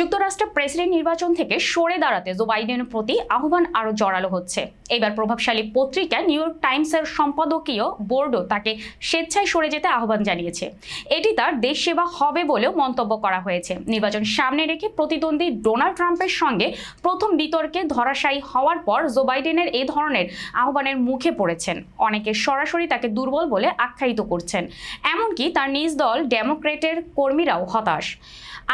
যুক্তরাষ্ট্রের প্রেসিডেন্ট নির্বাচন থেকে সরে দাঁড়াতে জো বাইডেনের প্রতি আহ্বান আরও জোরালো হচ্ছে। এবার প্রভাবশালী পত্রিকা নিউ ইয়র্ক টাইমসের সম্পাদকীয় বোর্ডও তাকে স্বেচ্ছায় সরে যেতে আহ্বান জানিয়েছে। এটি তার দেশ সেবা হবে বলেও মন্তব্য করা হয়েছে। নির্বাচন সামনে রেখে প্রতিদ্বন্দ্বী ডোনাল্ড ট্রাম্পের সঙ্গে প্রথম বিতর্কে ধরাশায়ী হওয়ার পর জো বাইডেনের এই ধরনের আহ্বানের মুখে পড়েছেন। অনেকে সরাসরি তাকে দুর্বল বলে আখ্যায়িত করছেন। এমনকি তার নিজ দল ডেমোক্রেটের কর্মীরাও হতাশ।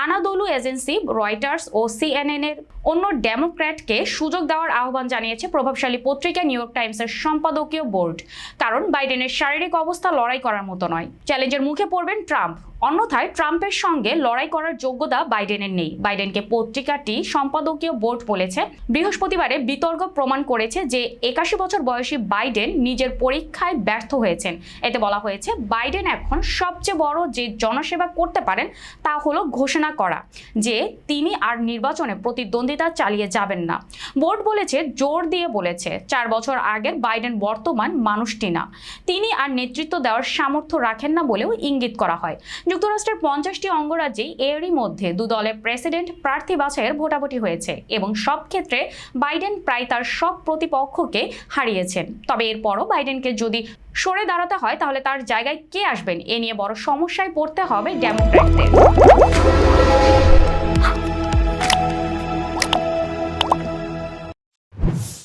আনাদোলু এজেন্সি রয়টার্স ও সিএনএন এর অন্য ডেমোক্র্যাটকে সুযোগ দেওয়ার আহ্বান জানিয়েছে প্রভাবশালী পত্রিকা নিউ ইয়র্ক টাইমসের সম্পাদকীয় বোর্ড। কারণ বাইডেনের শারীরিক অবস্থা লড়াই করার মতো নয়। চ্যালেঞ্জের মুখে পড়বেন ট্রাম্প। অন্যথায় ট্রাম্পের সঙ্গে লড়াই করার যোগ্যতা বাইডেনের নেই। বাইডেনকে পত্রিকাটি সম্পাদকীয় বোর্ড বলেছে, বৃহস্পতিবারে বিতর্ক প্রমাণ করেছে যে একাশি বছর বয়সী বাইডেন নিজের পরীক্ষায় ব্যর্থ হয়েছেন। এতে বলা হয়েছে, বাইডেন এখন সবচেয়ে বড় যে জনসেবা করতে পারেন তা হলো ঘোষণা করা যে তিনি আর নির্বাচনে প্রতিদ্বন্দ্বিতা চালিয়ে যাবেন না। বোর্ড বলেছে, জোর দিয়ে বলেছে, চার বছর আগের বাইডেন বর্তমান মানুষটি না। তিনি আর নেতৃত্ব দেওয়ার সামর্থ্য রাখেন না বলেও ইঙ্গিত করা হয়। যুক্তরাষ্ট্রের পঞ্চাশটি অঙ্গরাজ্যেই এরই মধ্যে দু দলের প্রেসিডেন্ট প্রার্থী বাছাইয়ের ভোটাভুটি হয়েছে এবং সব ক্ষেত্রে বাইডেন প্রায় তার সব প্রতিপক্ষকে হারিয়েছেন। তবে এরপরও বাইডেনকে যদি সরে দাঁড়াতে হয়, তাহলে তার জায়গায় কে আসবেন? এ নিয়ে বড় সমস্যায় পড়তে হবে ডেমোক্র্যাটদের।